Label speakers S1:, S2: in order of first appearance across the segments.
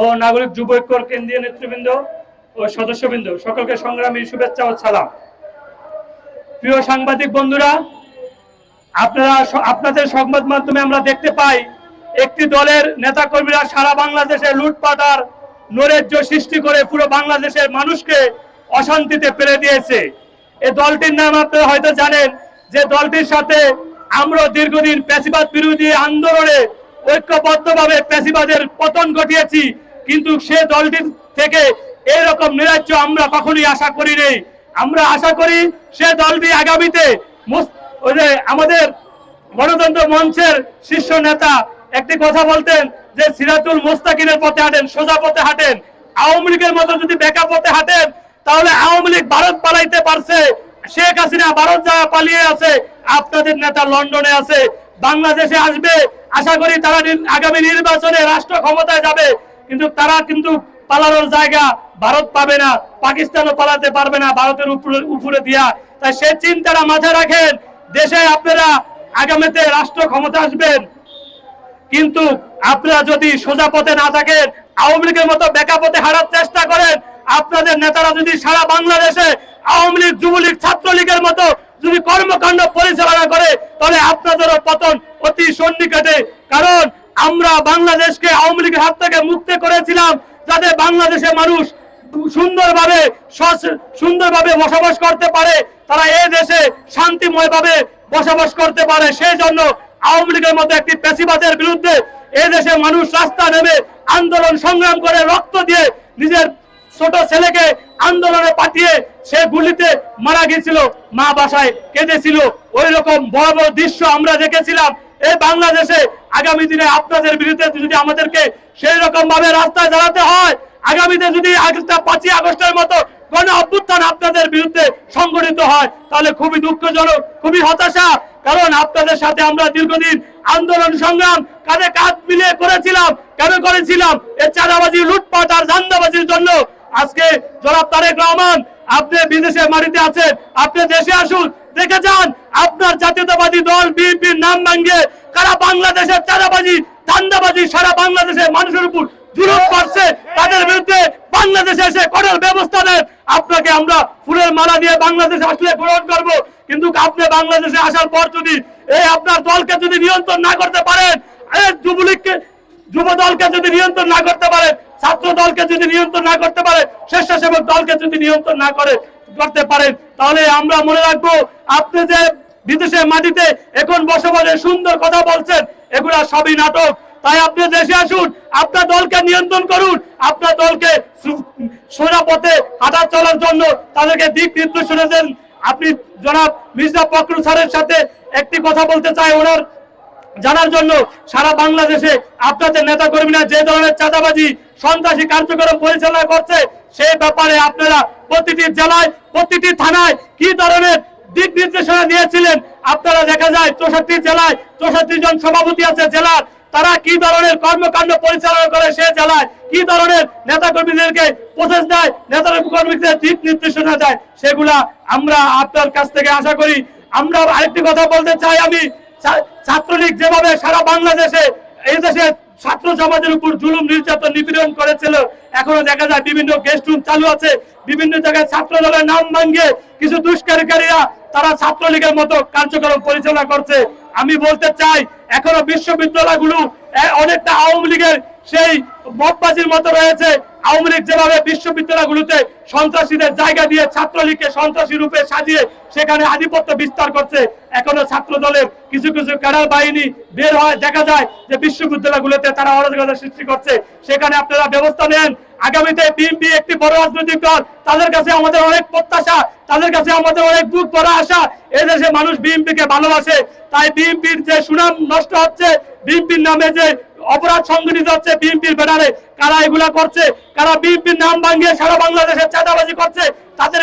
S1: ও নাগরিক যুব ঐক্যর কেন্দ্রীয় নেতৃবৃন্দ ও সদস্যবৃন্দ, সকলকে সংগ্রামী শুভেচ্ছা ও সালাম। প্রিয় সাংবাদিক বন্ধুরা, আপনারা আপনাদের সংবাদ মাধ্যমে আমরা দেখতে পাই, একটি দলের নেতাকর্মীরা সারা বাংলাদেশে লুটপাট আর নৈরাজ্য সৃষ্টি করে পুরো বাংলাদেশের মানুষকে অশান্তিতে ফেলে দিয়েছে। এই দলটির নাম আপনারা হয়তো জানেন যে দলটির সাথে আমরা দীর্ঘদিন পেশিবাদ বিরোধী আন্দোলনে ঐক্যবদ্ধভাবে পেশিবাদের পতন ঘটিয়েছি। কিন্তু সে দলটির থেকে এরকম নিরাজ্য আমরা কখনোই আশা করি নেই। আমরা আশা করি সে দলটি আগামীতে আমাদের গণতন্ত্র মঞ্চের শীর্ষ নেতা একটি কথা বলতেন যে, সিরাজুল মুস্তাকিনের পথে হাঁটেন, সোজা পথে হাঁটেন। আওয়ামী লীগের মতো যদি বেকা পথে হাঁটেন, তাহলে আওয়ামী লীগ ভারত পালাইতে পারছে। শেখ হাসিনা ভারত যাওয়া পালিয়ে আছে। আপনাদের নেতা লন্ডনে আছে। বাংলাদেশে আসবে। আশা করি তারা আগামী নির্বাচনে রাষ্ট্র ক্ষমতায় যাবে। কিন্তু তারা কিন্তু পালানোর জায়গা ভারত পাবে না, পাকিস্তানও পালাতে পারবে না, ভারতের উপরে উপরে দিয়া। তাই সে চিন্তাটা মাথায় রাখেন, দেশে আপনারা আগামীতে রাষ্ট্র ক্ষমতা আসবেন। কিন্তু আপনারা যদি সোজা পথে না থাকেন, আওয়ামী লীগের মতো বেকা পথে হারার চেষ্টা করেন, আপনাদের নেতারা যদি সারা বাংলাদেশে আওয়ামী লীগ, যুবলীগ, ছাত্রলীগের মতো যদি কর্মকাণ্ড পরিচালনা করে, তাহলে আপনাদেরও পতন অতি সন্নিকটে। কারণ আমরা বাংলাদেশকে আওয়ামী লীগের হাত থেকে মুক্ত করেছিলাম যাতে বাংলাদেশের মানুষ সুন্দরভাবে সুন্দরভাবে বসবাস করতে পারে। তারা এ দেশে শান্তিময়ভাবে বসবাস করতে পারে। সেই জন্য আওয়ামী লীগের মতো একটি পেশিবাদের বিরুদ্ধে এ দেশে মানুষ রাস্তা নেমে আন্দোলন সংগ্রাম করে রক্ত দিয়ে নিজের ছোট ছেলেকে আন্দোলনে পাঠিয়ে সে গুলিতে মারা গেছিল, মা বাসায় কেঁদেছিল। ওই রকম বড় বড় দৃশ্য আমরা দেখেছিলাম। এই বাংলাদেশে আগামী দিনে আপনাদের বিরুদ্ধে যদি আমাদেরকে সেই রকম ভাবে রাস্তায় দাঁড়াতে হয়, আগামীতে যদি পাঁচই আগস্টের মতো গণ অভ্যুত্থান আপনাদের বিরুদ্ধে সংগঠিত হয়, তাহলে খুবই দুঃখজনক, খুবই হতাশা। কারণ আপনাদের সাথে আমরা দীর্ঘদিন আন্দোলন সংগ্রাম কাঁধে কাঁধ মিলিয়ে করেছিলাম। কেন করেছিলাম? এই চাঁদাবাজি, লুটপাট আর ধান্দাবাজির জন্য। আজকে জনাব তারেক রহমান, আপনি বিদেশে মাটিতে আছেন, আপনি দেশে আসুন, দেখে যান, আপনার জাতীয়তাবাদী দল ভাঙ্গে কারা বাংলাদেশের চাঁদাবাজি, ধান্দাবাজি সারা বাংলাদেশের মানুষের উপর জুলুম করছে, তাদের বিরুদ্ধে বাংলাদেশে এসে কঠোর ব্যবস্থা নেন। আপনাকে আমরা ফুলের মালা দিয়ে বাংলাদেশে আসলে গ্রহণ করব। কিন্তু আপনি বাংলাদেশে আসার পর যদি এই আপনার দলকে যদি নিয়ন্ত্রণ না করতে পারেন যুবলীগকে, যুব দলকে যদি নিয়ন্ত্রণ না করতে পারে ছাত্র দলকে যদি নিয়ন্ত্রণ না করতে পারে স্বেচ্ছাসেবক দলকে যদি নিয়ন্ত্রণ না করে, করতে পারেন, তাহলে আমরা মনে রাখব, আপনি যে বিদেশের মাটিতে এখন বসবাসে সুন্দর কথা বলছেন। এগুলা সবই নাটক। তাই আপনি দেশে আসুন, আপনার দলকে নিয়ন্ত্রণ করুন, আপনার দলকে সু- সোজা পথে হাঁটা চলার জন্য তাদেরকে দিক নির্দেশনা দেন। আপনি জনাব মির্জা ফখরুল স্যারের সাথে একটি কথা বলতে চাই ওনার জানার জন্য। সারা বাংলাদেশে আপনাদের নেতা কর্মীরা যে ধরনের চাঁদাবাজি, সন্ত্রাসী কার্যক্রম পরিচালনা করছে, সেই ব্যাপারে আপনারা প্রতিটি জেলায়, প্রতিটি থানায় কি ধরনের দিক নির্দেশনা দিয়েছিলেন। আপনারা দেখা যায় চৌষট্টি জেলায় চৌষট্টি জন সভাপতি আছে জেলার। তারা কি ধরনের কর্মকাণ্ড পরিচালনা করে সে জেলায়? কি ধরনের নেতা কর্মীদেরকে প্রসেস দেয়? নেতা কর্মীদের দিক নির্দেশনা দেয়? সেগুলা আমরা আপনার কাছ থেকে আশা করি। আমরা আরেকটি কথা বলতে চাই আমি। ছাত্রলীগ যেভাবে সারা বাংলাদেশে, এই দেশে ছাত্র সমাজের উপর জুলুম, নির্যাতন, নিপীড়ন করেছিল। এখনও দেখা যায় বিভিন্ন গেস্ট রুম চালু আছে। বিভিন্ন জায়গায় ছাত্র দলের নাম ভাঙ্গে কিছু দুষ্কারীকারীরা তারা ছাত্রলীগের মতো কার্যক্রম পরিচালনা করছে। আমি বলতে চাই, এখনও বিশ্ববিদ্যালয়গুলো গুলো অনেকটা আওয়ামী লীগের সেই মতবাজির মতো রয়েছে। আওয়ামী লীগ যেভাবে বিশ্ববিদ্যালয়গুলোতে সন্ত্রাসীদের জায়গা দিয়ে ছাত্রলীগকে সন্ত্রাসী রূপে সাজিয়ে সেখানে আধিপত্য বিস্তার করছে, এখনও ছাত্র দলের কিছু কিছু ক্যাডার বাহিনী বের হয়। দেখা যায় যে বিশ্ববিদ্যালয়গুলোতে তারা অরাজকতা সৃষ্টি করছে। সেখানে আপনারা ব্যবস্থা নেন। আগামীতে বিএনপি একটি বড় রাজনৈতিক দল, তাদের কাছে আমাদের অনেক প্রত্যাশা, তাদের কাছে আমাদের অনেক বুক আশা। এদেশে মানুষ বিএনপি কে ভালোবাসে। তাই বিএনপির যে সুনাম নষ্ট হচ্ছে বিএনপির নামে যে অপরাধ সংগঠিত হচ্ছে বিএনপির ব্যানারে। কারা এগুলা করছে? কারা বিএনপির নাম ভাঙিয়ে সারা বাংলাদেশে চাঁদাবাজি করছে? তাদের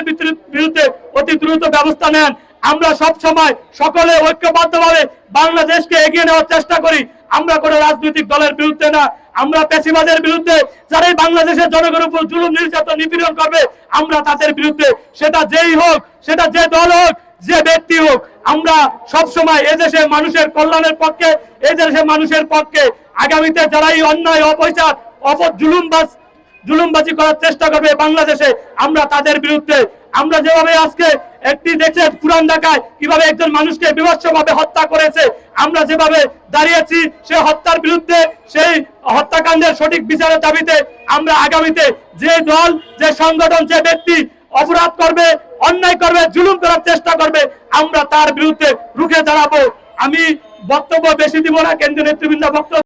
S1: বিরুদ্ধে অতি দ্রুত ব্যবস্থা নেন। আমরা সব সময় সকলে ঐক্যবদ্ধভাবে বাংলাদেশকে এগিয়ে নেওয়ার চেষ্টা করি। আমরা কোনো রাজনৈতিক দলের বিরুদ্ধে না। আমরা পেশিবাদের বিরুদ্ধে যারা বাংলাদেশের জনগণের উপর জুলুম, নির্যাতন, নিপীড়ন করবে, আমরা তাদের বিরুদ্ধে, সেটা যেই হোক, সেটা যে দল হোক, যে ব্যক্তি হোক আমরা সব সময় এদেশের মানুষের কল্যাণের পক্ষে এদেশের মানুষের পক্ষে আগামীতে যারা এই অন্যায় অপৈচার অপর জুলুমবাজ জুলুমবাজি করার চেষ্টা করবে বাংলাদেশে, আমরা তাদের বিরুদ্ধে, আমরা যেভাবে আজকে একটি দেশের পুরান ঢাকায় কীভাবে একজন মানুষকে বিভৎসভাবে হত্যা করেছে, আমরা যেভাবে দাঁড়িয়েছি সে হত্যার বিরুদ্ধে, সেই হত্যাকাণ্ডের সঠিক বিচারের দাবিতে আমরা আগামীতে যে দল, যে সংগঠন, যে ব্যক্তি অপরাধ করবে, অন্যায় করবে, জুলুম করার চেষ্টা করবে আমরা তার বিরুদ্ধে রুখে দাঁড়াবো। আমি বক্তব্য বেশি দিব না কেন্দ্রীয় নেতৃবৃন্দ বক্তব্য